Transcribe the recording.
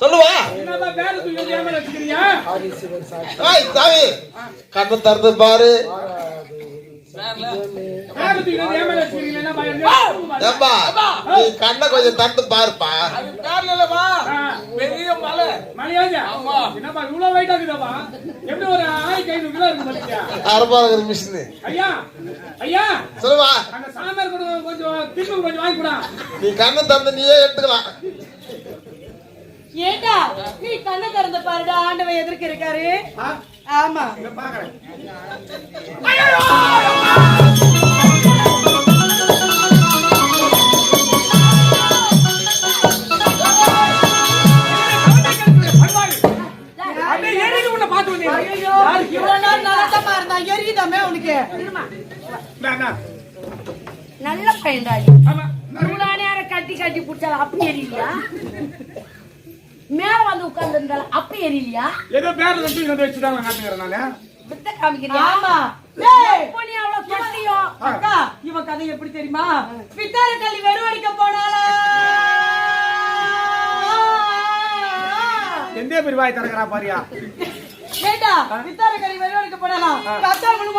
சொல்லுவா. தாவி கண்ணை திறந்து பாரு. கண்ணை கொஞ்சம் திறந்து பாருப்பா. பெரிய மலை. மலையாஜா. என்னப்பா இவ்வளவு வெயிட்டா இருக்குதாப்பா எப்படி ஒரு ஆயிரத்தி ஐநூறு கிலோ இருக்கு அரபாங்கிற மிஷினு ஐயா ஐயா. சொல்லுவா. அந்த சாமியார் கூட கொஞ்சம் தின்னு கொஞ்சம் வாங்கி நீ கண்ணை திறந்து நீயே எடுத்துக்கலாம். ஏண்டா? நீ கண்ணை திறந்த பாருடா ஆண்டவன் எதிர்க்க இருக்காரு. ஆமா. நல்ல பையன்டா நேரம் கட்டி கட்டி பிடிச்சால அப்படி எரியலையா உட்கார்ந்து இருந்தால அப்படி எரியலையா? ஏதோ பேர தூக்கி வந்து வச்சுட்டாங்க நாட்டுங்கிறேன் நானு. வித்த காமிக்கிறியா? ஆமா. இவன் கதை எப்படி தெரியுமா? பித்தார கல்வி வெறுவடிக்க போனாளா? எந்த பெரிய வாய் திறக்கிறா பாரியா? ஏண்டா? பித்தார கல்வி வெறுவடிக்க போனாளா? கத்தா இருக்கு